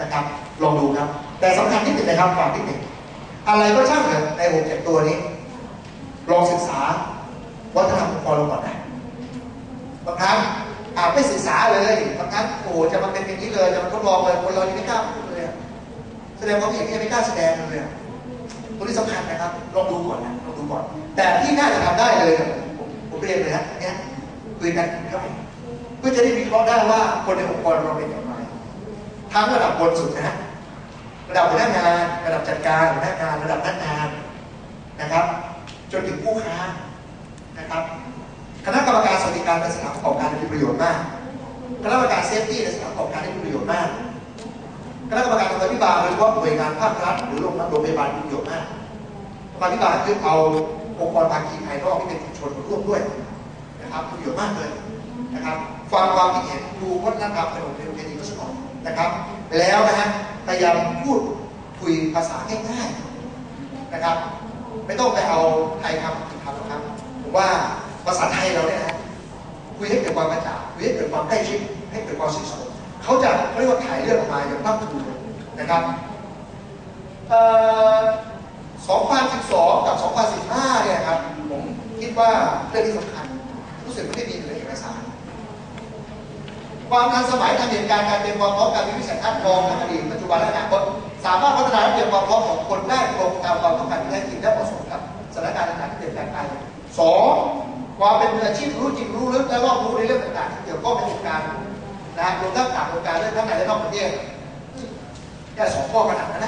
นะครับ ลองดูครับ แต่สำคัญที่หนึ่งนะครับฝากที่หนึ่งอะไรก็ช่างเถอะในหกเจ็ดตัวนี้ ลองศึกษาวัฒนธรรมองค์กรเราก่อนนะบางครั้งอาจไม่ศึกษาเลยบางครั้งโอ้จะมาเป็นอย่างนี้เลย จะมาทดลองเลยคนเรายังไม่กล้าพูดเลยแสดงความเห็นยังไม่กล้าแสดงเลยตัวนี้สำคัญนะครับ ลองดูก่อนนะลองดูก่อน แต่ที่น่าจะทำได้เลย ผมเรียนเลยนะเนี่ยคุยกันครับเพื่อจะได้วิเคราะห์ได้ว่าคนในองค์กรเราเป็นอย่างไร ทั้งระดับบนสุดนะระดับหัวหน้างานระดับจัดการหัวหน้างานระดับพนักงานนะครับ จนถึงผู้ค้านะครับ คณะกรรมการสวัสดิการในสถานประกอบการมีประโยชน์มากคณะกรรมการเซฟตี้ในสถานประกอบการมีประโยชน์มากคณะกรรมการธรรมาภิบาลโดยเฉพาะหน่วยงานภาครัฐหรือโรงโรงพยาบาลมีประโยชน์มากธรรมาภิบาลคือเอาองค์กรภาคีภายนอกที่เป็นชุมชนมาร่วมด้วยนะครับมีประโยชน์มากเลยนะครับ ฟังความคิดเห็นดูวัฒนธรรมขนบธรรมเนียมก็สอนนะครับ แล้วนะฮะพยายามพูดคุยภาษาง่ายๆนะครับ ไม่ต้องไปเอาไทยคำผิดคำหรอกครับผมว่าภาษาไทยเราเนี่ยนะคุยให้เกิดความกระจ่างคุยให้เกิดความใกล้ชิดให้เกิดความสนิทสนมเขาจะเขาเรียกว่าถ่ายเรื่องออกมาอย่างภาคภูนะครับเอ่อ2012 กับ 2015 เนี่ยครับผมคิดว่าเรื่องที่สำคัญ รู้สึกไม่ได้มีอยู่ในเอกสาร ความทันสมัยทางเหตุการณ์การเตรียมความพร้อมการมีวิสัยทัศน์มองในอดีตปัจจุบันและอนาคตสามารถพัฒนาและเตรียมความพร้อมของคนได้ตรงตามความต้องการที่แท้จริงและเหมาะสมกับสถานการณ์ต่างๆที่เปลี่ยนแปลงไปสองความเป็นมืออาชีพรู้จริงรู้ลึกและรอบรู้ในเรื่องต่างๆที่เกี่ยวข้องในวงการนะฮะรวมทั้งต่างองการเรื่องทั้งในและนอกประเทศแค่สองข้อขนาดนั้นนะ